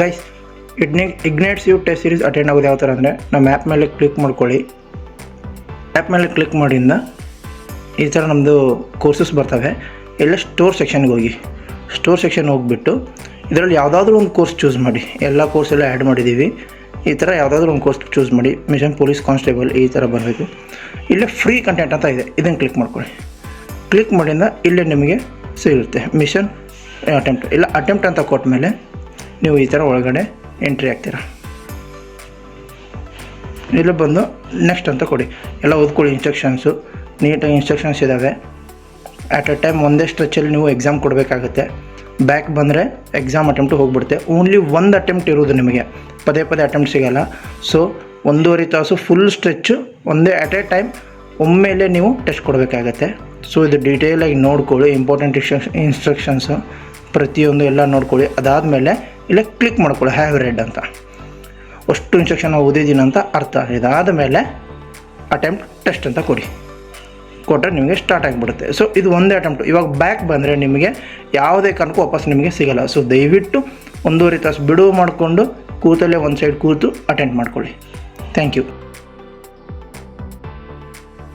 Guys ಇಡ್ನಿ ಇಗ್ನೇಟ್ಸ್ ಯು ಟೆಸ್ಟ್ ಸೀರೀಸ್ ಅಟೆಂಡ್ ಆಗೋದು ಯಾವ ಥರ ಅಂದರೆ ನಮ್ಮ ಆ್ಯಪ್ ಮೇಲೆ ಕ್ಲಿಕ್ ಮಾಡ್ಕೊಳ್ಳಿ. ಆ್ಯಪ್ ಮೇಲೆ ಕ್ಲಿಕ್ ಮಾಡಿಂದ ಈ ಥರ ನಮ್ಮದು ಕೋರ್ಸಸ್ ಬರ್ತವೆ. ಎಲ್ಲ ಸ್ಟೋರ್ ಸೆಕ್ಷನ್ಗೆ ಹೋಗಿ. ಸ್ಟೋರ್ ಸೆಕ್ಷನ್ ಹೋಗಿಬಿಟ್ಟು ಇದರಲ್ಲಿ ಯಾವುದಾದ್ರೂ ಒಂದು ಕೋರ್ಸ್ ಚೂಸ್ ಮಾಡಿ. ಎಲ್ಲ ಕೋರ್ಸ್ ಎಲ್ಲ ಆ್ಯಡ್ ಮಾಡಿದ್ದೀವಿ ಈ ಥರ ಯಾವುದಾದ್ರೂ ಒಂದು ಕೋರ್ಸ್ ಚೂಸ್ ಮಾಡಿ. ಮಿಷನ್ ಪೊಲೀಸ್ ಕಾನ್ಸ್ಟೇಬಲ್ ಈ ಥರ ಬರಬೇಕು. ಇಲ್ಲೇ ಫ್ರೀ ಕಂಟೆಂಟ್ ಅಂತ ಇದೆ. ಇದನ್ನು ಕ್ಲಿಕ್ ಮಾಡ್ಕೊಳ್ಳಿ. ಕ್ಲಿಕ್ ಮಾಡಿಂದ ಇಲ್ಲೇ ನಿಮಗೆ ಸಿಗುತ್ತೆ. ಮಿಷನ್ ಅಟೆಂಪ್ಟ್ ಇಲ್ಲ ಅಟೆಂಪ್ಟ್ ಅಂತ ಕೊಟ್ಟ ಮೇಲೆ ನೀವು ಈ ಥರ ಒಳಗಡೆ ಎಂಟ್ರಿ ಆಗ್ತೀರಾ? ಇಲ್ಲಿ ಬಂದು ನೆಕ್ಸ್ಟ್ ಅಂತ ಕೊಡಿ. ಎಲ್ಲ ಓದ್ಕೊಳ್ಳಿ ಇನ್ಸ್ಟ್ರಕ್ಷನ್ಸು ನೀಟಾಗಿ ಇನ್ಸ್ಟ್ರಕ್ಷನ್ಸ್ ಇದ್ದಾವೆ ಆ್ಯಟ್ ಅ ಟೈಮ್ ಒಂದೇ ಸ್ಟ್ರೆಚಲ್ಲಿ ನೀವು ಎಕ್ಸಾಮ್ ಕೊಡಬೇಕಾಗುತ್ತೆ. ಬ್ಯಾಕ್ ಬಂದರೆ ಎಕ್ಸಾಮ್ ಅಟೆಂಪ್ಟ್ ಹೋಗ್ಬಿಡುತ್ತೆ. ಓನ್ಲಿ ಒಂದು ಅಟೆಂಪ್ಟ್ ಇರೋದು ನಿಮಗೆ. ಪದೇ ಪದೇ ಅಟೆಂಪ್ಟ್ ಸಿಗೋಲ್ಲ. ಸೊ ಒಂದೂವರೆ ತಾಸು ಫುಲ್ ಸ್ಟ್ರೆಚ್ಚು ಒಂದೇ ಅಟ್ ಎ ಟೈಮ್ ಒಮ್ಮೆಲೆ ನೀವು ಟೆಸ್ಟ್ ಕೊಡಬೇಕಾಗತ್ತೆ. ಸೊ ಇದು ಡೀಟೇಲಾಗಿ ನೋಡ್ಕೊಳ್ಳಿ. ಇಂಪಾರ್ಟೆಂಟ್ ಇನ್ಸ್ಟ್ರಕ್ಷನ್ಸು ಪ್ರತಿಯೊಂದು ಎಲ್ಲ ನೋಡ್ಕೊಳ್ಳಿ. ಅದಾದಮೇಲೆ ಇಲ್ಲೇ ಕ್ಲಿಕ್ ಮಾಡ್ಕೊಳ್ಳಿ ಹ್ಯಾವ್ ರೆಡ್ ಅಂತ. ಅಷ್ಟು ಇನ್ಸ್ಟ್ರಕ್ಷನ್ ಓದಿದ್ದೀನಿ ಅಂತ ಅರ್ಥ. ಇದಾದ ಮೇಲೆ ಅಟೆಂಪ್ಟ್ ಟೆಸ್ಟ್ ಅಂತ ಕೊಡಿ. ಕೊಟ್ಟರೆ ನಿಮಗೆ ಸ್ಟಾರ್ಟ್ ಆಗಿಬಿಡುತ್ತೆ. ಸೊ ಇದು ಒಂದೇ ಅಟೆಂಪ್ಟ್ ಇವಾಗ ಬ್ಯಾಕ್ ಬಂದರೆ ನಿಮಗೆ ಯಾವುದೇ ಕಾರಣಕ್ಕೂ ವಾಪಸ್ ನಿಮಗೆ ಸಿಗಲ್ಲ. ಸೊ ದಯವಿಟ್ಟು ಒಂದೂವರೆ ತಾಸು ಬಿಡುವು ಮಾಡಿಕೊಂಡು ಕೂತಲ್ಲೇ ಒಂದು ಸೈಡ್ ಕೂತು ಅಟೆಂಡ್ ಮಾಡ್ಕೊಳ್ಳಿ. Thank you